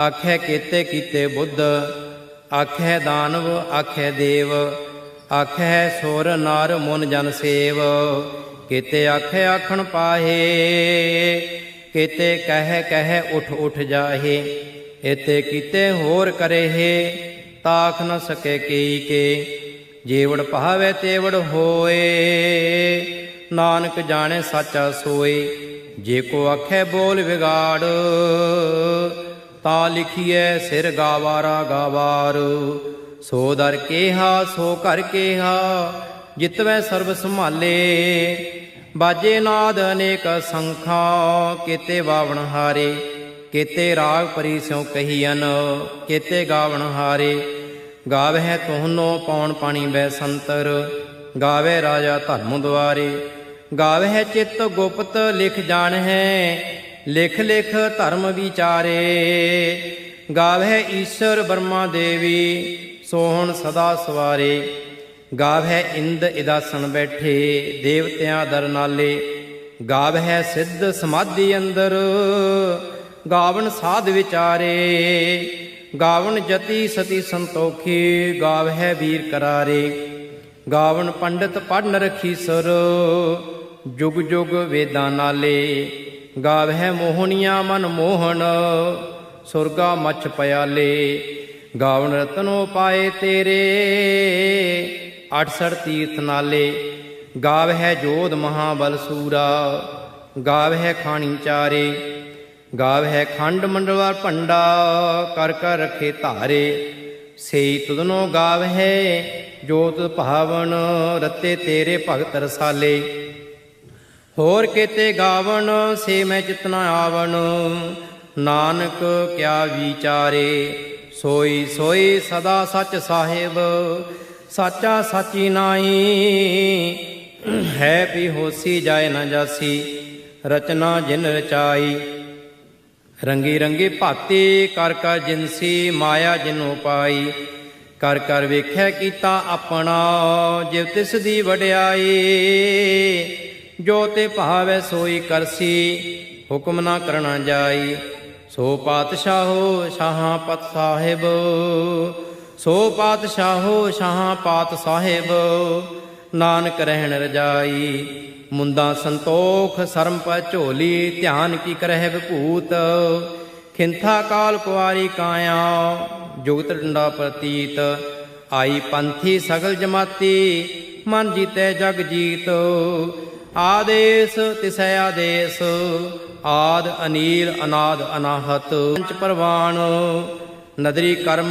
ਆਖੇ ਕੀਤੇ ਕੀਤੇ ਬੁੱਧ, ਆਖੇ ਦਾਨਵ, ਆਖੇ ਦੇਵ, ਆਖੇ ਸੁਰ ਨਰ ਮਨ ਜਨ ਸੇਵ। ਕੀਤੇ ਆਖੇ ਆਖਣ ਪਾਹੇ, ਕੀਤੇ ਕਹਿ ਕਹਿ ਉਠ ਉਠ ਜਾਹੇ, ਇਤੇ ਕੀਤੇ ਹੋਰ ਕਰੇਹੇ, ਤਾਖ ਨ ਸਕੇ ਕੀ ਕੇ। ਜੀਵੜ ਭਾਵੇ ਤੇਵੜ ਹੋਏ, ਨਾਨਕ ਜਾਣੇ ਸਾਚਾ ਸੋਏ, ਜੇ ਕੋ ਆਖੇ ਬੋਲ ਵਿਗਾੜ ਤਾ ਲਿਖੀਐ, ਸਿਰ ਗਾਵਾਰਾ ਗਾਵਾਰ। ਸੋ ਦਰ ਕੇਹਾ, ਸੋ ਕਰ ਕੇਹਾ, ਜਿਤਵੈ ਸਰਬ ਸੰਭਾਲੇ। ਬਾਜੇ ਨਾਦ ਅਨੇਕ ਸੰਖਾ, ਕੀਤੇ ਬਾਵਣ ਹਾਰੇ। ਕੀਤੇ ਰਾਗ ਪਰੀ ਸਿਉ ਕਹੀਨ ਕੀਤੇ ਗਾਵਣ ਹਾਰੇ। ਗਾਵਹਿ ਤੋਹਨੋ ਪੌਣ ਪਾਣੀ ਬੈ ਸੰਤਰ ਗਾਵੇ ਰਾਜਾ ਧਰਮ ਦੁਆਰੇ। ਗਾਵਹਿ ਚਿੱਤ ਗੁਪਤ ਲਿਖ ਜਾਣ ਹੈ ਲਿਖ ਲਿਖ ਧਰਮ ਵਿਚਾਰੇ। ਗਾਵਹਿ ਈਸ਼ਰ ਬਰਮਾ ਦੇਵੀ, ਸੋਹਣ ਸਦਾ ਸਵਾਰੇ। ਗਾਵਹਿ ਇੰਦ ਇਦਾਸਣ ਬੈਠੇ, ਦੇਵਤਿਆਂ ਦਰਨਾਲੇ ਨਾਲੇ। ਗਾਵਹਿ ਸਿੱਧ ਸਮਾਧੀ ਅੰਦਰ ਗਾਵਨ ਸਾਧ ਵਿਚਾਰੇ। ਗਾਵਨ ਜਤੀ ਸਤੀ ਸੰਤੋਖੀ, ਗਾਵਹਿ ਵੀਰ ਕਰਾਰੇ। ਗਾਵਨ ਪੰਡਤ ਪੜਨ ਰਖੀ ਸਰ ਜੁਗ ਜੁਗ ਵੇਦਾਂ ਨਾਲੇ। ਗਾਵਹਿ ਮੋਹਣੀਆਂ ਮਨ ਮੋਹਣ, ਸੁਰਗਾ ਮਛ ਪਿਆਲੇ। ਗਾਵਨ ਰਤਨੋ ਪਾਏ ਤੇਰੇ 68 ਤੀਰਥ ਨਾਲੇ। ਗਾਵਹਿ ਜੋਧ ਮਹਾਬਲ ਸੂਰਾ, ਗਾਵਹਿ ਖਾਣੀ ਚਾਰੇ। ਗਾਵਹਿ ਖੰਡ ਮੰਡਲਵਾਰ ਭੰਡਾ, ਕਰ ਕਰ ਰਖੇ ਧਾਰੇ। ਸੇਈ ਤੁਧਨੋ ਗਾਵਹਿ ਜੋਤ ਭਾਵਨ, ਰਤੇ ਤੇਰੇ ਭਗਤ ਰਸਾਲੇ। ਹੋਰ ਕੀਤੇ ਗਾਵਣ, ਸੇ ਮੈਂ ਚਿਤਨਾ ਆਵਣ। ਨਾਨਕ ਕਿਆ ਵਿਚਾਰੇ, ਸੋਈ ਸੋਈ ਸਦਾ ਸੱਚ ਸਾਹਿਬ। ਸਾਚਾ ਸਾਚੀ ਨਾਈ ਹੈ ਵੀ ਹੋਸੀ ਜਾਏ ਨਾ ਜਾਸੀ। ਰਚਨਾ ਜਿਨ ਰਚਾਈ, ਰੰਗੀ ਰੰਗੀ ਭਾਤੀ ਕਰ ਕਰ ਜਿਨਸੀ ਮਾਇਆ ਜਿਨੋ ਪਾਈ। ਕਰ ਕਰ ਵੇਖਿਆ ਕੀਤਾ ਆਪਣਾ, ਜਿਵ ਤਿਸ ਦੀ ਵਡਿਆਈ। ਜੋ ਤੇ ਭਾਵੈ ਸੋਈ ਕਰਸੀ, ਹੁਕਮ ਨਾ ਕਰਨਾ ਜਾਈ। ਸੋ ਪਾਤਸ਼ਾਹੋ ਸ਼ਾਹਾਂ ਪਤ ਸਾਹਿਬ, ਸੋ ਪਾਤਸ਼ਾਹੋ ਸ਼ਾਹਾਂ ਪਾਤ ਸਾਹਿਬ, ਨਾਨਕ ਰਹਿਣ ਰਜਾਈ। ਮੁੰਦਾ ਸੰਤੋਖ, ਸਰਮ ਪੈ ਝੋਲੀ, ਧਿਆਨ ਕੀ ਕਰਹਿ ਵਿਭੂਤ। ਖਿੰਥਾ ਕਾਲ ਕੁਆਰੀ ਕਾਇਆ, ਜੁਗਤ ਡੰਡਾ ਪ੍ਰਤੀਤ। ਆਈ ਪੰਥੀ ਸਗਲ ਜਮਾਤੀ, ਮਨ ਜੀਤੈ ਜਗ ਜੀਤ। ਆਦੇਸ ਤਿਸੈ ਆਦੇਸ ਆਦ ਅਨੀਲ ਅਨਾਦ ਅਨਾਹਤ ਪੰਚ ਪਰਵਾਣ ਨਦਰੀ ਕਰਮ